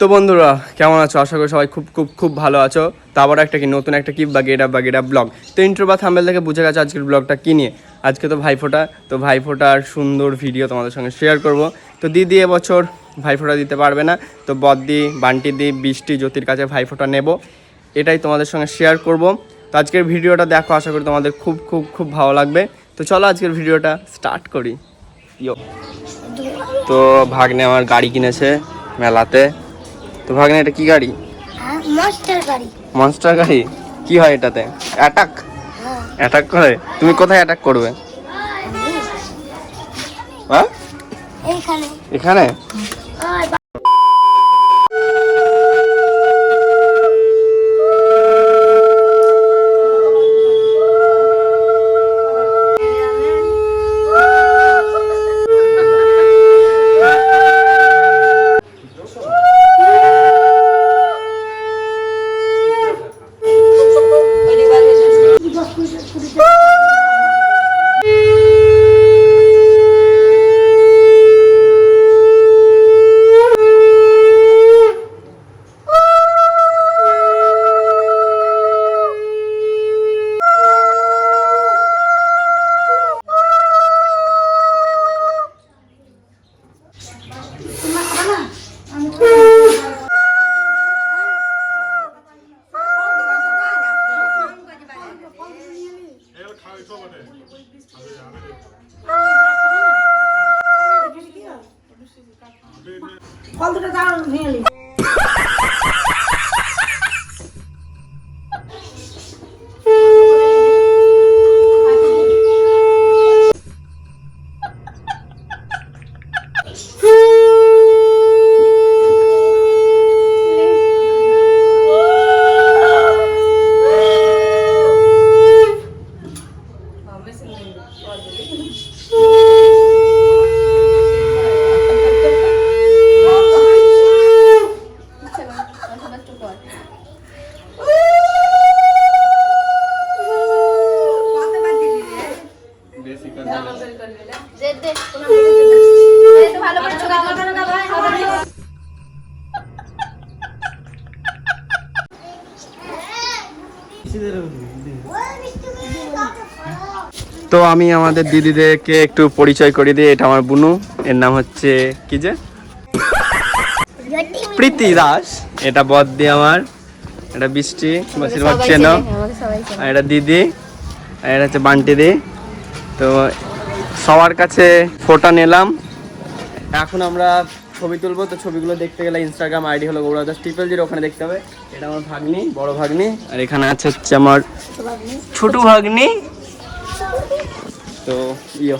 তো বন্ধুরা, কেমন আছো? আশা করি সবাই খুব খুব খুব ভালো আছো। তো আবার একটা কি, নতুন একটা কি বা গেট বা গেট ব্লগ তো ইন্ট্রো বা থাম্বেল থেকে বুঝে গেছে আজকের ব্লগটা কী নিয়ে? আজকে তো ভাইফোঁটা। তো ভাইফোঁটার সুন্দর ভিডিও তোমাদের সঙ্গে শেয়ার করব। তো দিদি এবছর ভাইফোঁটা দিতে পারবে না। তো বদ্দি বান্টি দি বৃষ্টি, জ্যোতির কাছে ভাইফোঁটা নেব। এটাই তোমাদের সঙ্গে শেয়ার করব। তো আজকের ভিডিওটা দেখো, আশা করি তোমাদের খুব খুব খুব ভালো লাগবে। তো চলো আজকের ভিডিওটা স্টার্ট করি। তো ভাগ্নে আমার গাড়ি কিনেছে মেলাতে। তো ভাগ্নে এটা কি গাড়ি? হ্যাঁ মাস্টার গাড়ি। মনস্টার গাড়ি? কি হয় এটাতে? অ্যাটাক হ্যাঁ। অ্যাটাক করে? তুমি কোথায় অ্যাটাক করবে? হ্যাঁ? এইখানে। এখানে? Ah! down, really. তো আমি আমাদের দিদিদেরকে একটু পরিচয় করে দিই। এটা আমার বুনু। এর নাম হচ্ছে কি যে? প্রীতি দাস। এটা বদ্দি আমার এটা বৃষ্টি বেশিরভাগ চেনো। আর এটা দিদি আর এটা হচ্ছে বান্টি দি। তো সবার কাছে ফটো নিলাম। এখন আমরা ছবি তুলবো তো ছবিগুলো দেখতে গেলে ইনস্টাগ্রাম আইডি হলো গৌরাদাস ট্রিপল জিরো ওখানে দেখতে হবে। এটা আমার ভাগ্নি বড় ভাগ্নি। আর এখানে আছে হচ্ছে আমার ছোট ভাগ্নি। তো ইয়ো।